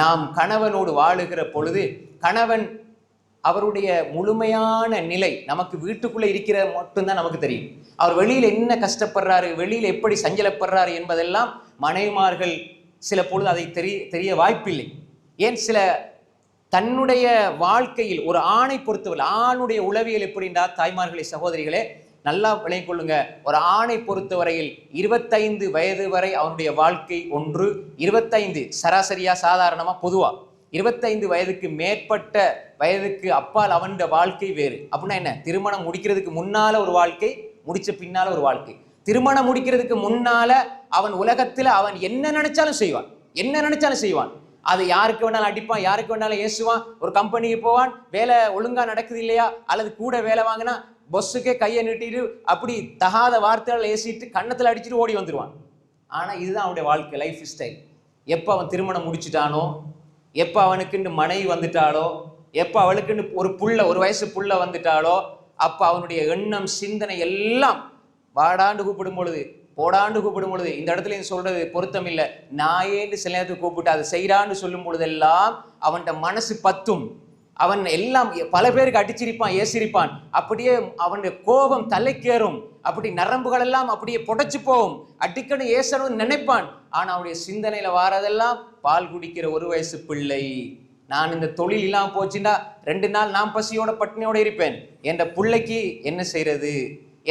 நாம் கணவனோடு வாழுகிற பொழுது கணவன் அவருடைய முழுமையான நிலை நமக்கு வீட்டுக்குள்ளே இருக்கிற மட்டும்தான் நமக்கு தெரியும். அவர் வெளியில் என்ன கஷ்டப்படுறாரு வெளியில் எப்படி சஞ்சலப்படுறாரு என்பதெல்லாம் மனைவிமார்கள் சில பொழுது அதை தெரிய தெரிய வாய்ப்பில்லை. ஏன் சில தன்னுடைய வாழ்க்கையில் ஒரு ஆணை பொறுத்தவரை ஆணுடைய உளவியல் எப்படின்றா தாய்மார்களே சகோதரிகளே நல்லா விளங்கிக் கொள்ளுங்க. ஒரு ஆணை பொறுத்தவரையில் இருபத்தைந்து வயது வரை அவனுடைய வாழ்க்கை ஒன்று இருபத்தைந்து சராசரியா சாதாரணமா பொதுவா. இருபத்தைந்து வயதுக்கு மேற்பட்ட வயதுக்கு அப்பால் அவனுடைய வாழ்க்கை வேறு. அப்படின்னா என்ன? திருமணம் முடிக்கிறதுக்கு முன்னால ஒரு வாழ்க்கை முடிச்ச பின்னால ஒரு வாழ்க்கை. திருமணம் முடிக்கிறதுக்கு முன்னால அவன் உலகத்துல அவன் என்ன நினைச்சாலும் செய்வான். என்ன நினைச்சாலும் செய்வான். அது யாருக்கு வேணாலும் அடிப்பான் யாருக்கு வேணாலும் ஏசுவான். ஒரு கம்பெனிக்கு போவான் வேலை ஒழுங்கா நடக்குது இல்லையா? அல்லது கூட வேலை வாங்கினா பொஸ்ஸுக்கே கையை நீட்டிட்டு அப்படி தகாத வார்த்தைகள் ஏசிட்டு கன்னத்தில் அடிச்சுட்டு ஓடி வந்துடுவான் ஆனால் இதுதான் அவனுடைய வாழ்க்கை லைஃப் ஸ்டைல் எப்போ அவன் திருமணம் முடிச்சிட்டானோ எப்போ அவனுக்குன்னு மனைவி வந்துட்டாளோ எப்போ அவளுக்குன்னு ஒரு புள்ள ஒரு வயசு புள்ள வந்துட்டாலோ அப்போ அவனுடைய எண்ணம் சிந்தனை எல்லாம் வாடாண்டு கூப்பிடும் பொழுது போடாண்டு கூப்பிடும் பொழுது இந்த இடத்துல இது சொல்றது பொருத்தம் இல்லை. நாயேன்னு சில நேரத்துக்கு கூப்பிட்டு அதை செய்கிறான்னு சொல்லும் பொழுதெல்லாம் அவன்கிட்ட மனசு பத்தும். அவன் எல்லாம் பல பேருக்கு அடிச்சிருப்பான் ஏசிரிப்பான். அப்படியே அவனுடைய கோபம் தலைக்கேறும். அப்படி நரம்புகள் எல்லாம் அப்படியே புடைச்சு போகும். அடிக்கடி ஏசணும்னு நினைப்பான். ஆனால் அவனுடைய சிந்தனையில் வாரதெல்லாம் பால் குடிக்கிற ஒரு வயசு பிள்ளை. நான் இந்த தொழில் இல்லாமல் போச்சுன்னா ரெண்டு நாள் நான் பசியோட பட்டினியோட இருப்பேன். என்ற பிள்ளைக்கு என்ன செய்யறது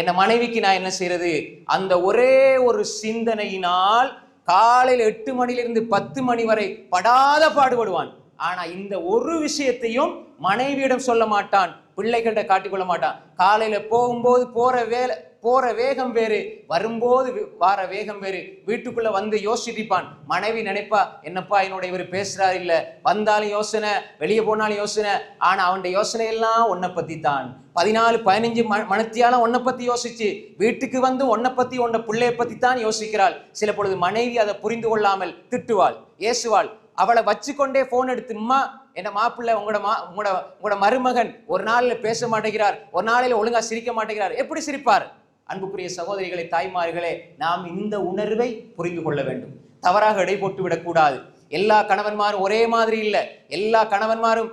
என் மனைவிக்கு நான் என்ன செய்யறது அந்த ஒரே ஒரு சிந்தனையினால் காலையில் எட்டு மணிலிருந்து பத்து மணி வரை படாத பாடுபடுவான். ஆனா இந்த ஒரு விஷயத்தையும் மனைவியிடம் சொல்ல மாட்டான் பிள்ளைகள்கிட்ட காட்டிக்கொள்ள மாட்டான். காலையில போகும்போது போற வேலை போற வேகம் வேறு வரும்போது வார வேகம் வேறு. வீட்டுக்குள்ள வந்து யோசிச்சிருப்பான் மனைவி நினைப்பா என்னப்பா என்னோட இவர் பேசுறாரு இல்ல? வந்தாலும் யோசனை வெளியே போனாலும் யோசனை. ஆனா அவனுடைய யோசனை எல்லாம் உன்னை பத்தி தான். பதினாலு பதினஞ்சு ம மனத்தியாலும் உன்னை பத்தி யோசிச்சு வீட்டுக்கு வந்து உன்னை பத்தி உன்னை பிள்ளைய பத்தி தான் யோசிக்கிறாள். சில பொழுது மனைவி அதை புரிந்து கொள்ளாமல் திட்டுவாள் ஏசுவாள். அவளை வச்சுக்கொண்டே ஃபோன் எடுத்து அம்மா என்ன மாப்பிள்ளை உங்களோட மா உங்களோட உங்களோட மருமகன் ஒரு நாளில் பேச மாட்டேங்கிறார். ஒரு நாளில் ஒழுங்காக சிரிக்க மாட்டேங்கிறார். எப்படி சிரிப்பார்? அன்புக்குரிய சகோதரிகளை தாய்மார்களே நாம் இந்த உணர்வை புரிந்து கொள்ள வேண்டும். தவறாக எடை போட்டு விடக்கூடாது. எல்லா கணவன்மாரும் ஒரே மாதிரி இல்லை. எல்லா கணவன்மாரும்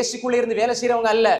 ஏசிக்குள்ளே இருந்து வேலை செய்கிறவங்க அல்ல.